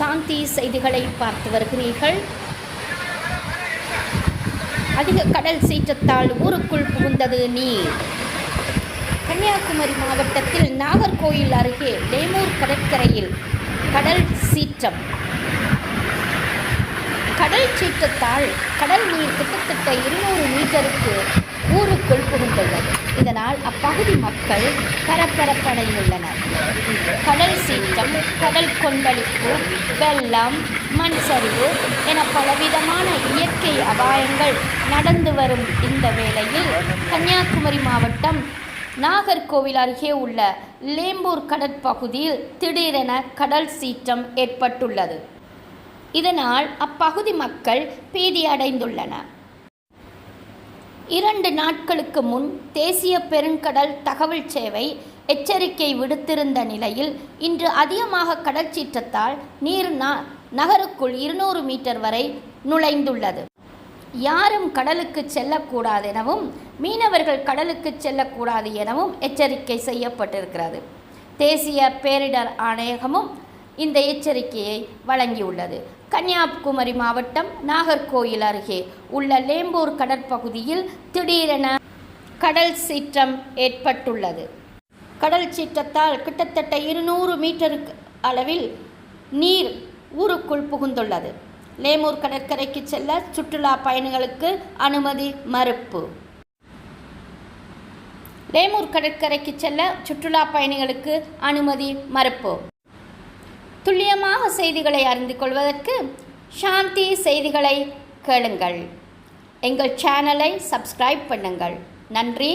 சாந்தி செய்திகளை பார்த்து வருகிறீர்கள். அதிக கடல் சீற்றத்தால் ஊருக்குள் புகுந்தது நீர். கன்னியாகுமரி மாவட்டத்தில் நாகர்கோயில் அருகே லேமூர் கடற்கரையில் கடல் சீற்றம். கடல் சீற்றத்தால் கடல் நீர் கிட்டத்தட்ட இருநூறு மீட்டருக்கு ஊருக்குள் புகுந்துள்ளது. இதனால் அப்பகுதி மக்கள் பரபரப்படைந்துள்ளனர். கடல் கொந்தளிப்பு வெள்ளம் மண் சரிவு என பலவிதமான இயற்கை அபாயங்கள் நடந்து வரும் இந்த வேளையில் கன்னியாகுமரி மாவட்டம் நாகர்கோவில் அருகே உள்ள லேம்பூர் கடற்பகுதியில் திடீரென கடல் சீற்றம் ஏற்பட்டுள்ளது. இதனால் அப்பகுதி மக்கள் பீதியடைந்துள்ளனர். இரண்டு நாட்களுக்கு முன் தேசிய பெருங்கடல் தகவல் சேவை எச்சரிக்கை விடுத்திருந்த நிலையில் இன்று அதிகமாக கடற்சீற்றத்தால் நீர் ந- நகருக்குள் இருநூறு மீட்டர் வரை நுழைந்துள்ளது. யாரும் கடலுக்கு செல்லக்கூடாது எனவும் மீனவர்கள் கடலுக்கு செல்லக்கூடாது எனவும் எச்சரிக்கை செய்யப்பட்டிருக்கிறது. தேசிய பேரிடர் ஆணையகமும் இந்த எச்சரிக்கையை வழங்கியுள்ளது. கன்னியாகுமரி மாவட்டம் நாகர்கோயில் அருகே உள்ள லேம்பூர் கடற்பகுதியில் திடீரென கடல் சீற்றம் ஏற்பட்டுள்ளது. கடல் சீற்றத்தால் கிட்டத்தட்ட இருநூறு மீட்டருக்கு அளவில் நீர் ஊருக்குள் புகுந்துள்ளது. லேமூர் கடற்கரைக்கு செல்ல சுற்றுலா பயணிகளுக்கு அனுமதி மறுப்பு. லேமூர் கடற்கரைக்கு செல்ல சுற்றுலா பயணிகளுக்கு அனுமதி மறுப்பு. துல்லியமாக செய்திகளை அறிந்து கொள்வதற்கு சாந்தி செய்திகளை கேளுங்கள். எங்கள் சேனலை சப்ஸ்கிரைப் பண்ணுங்கள். நன்றி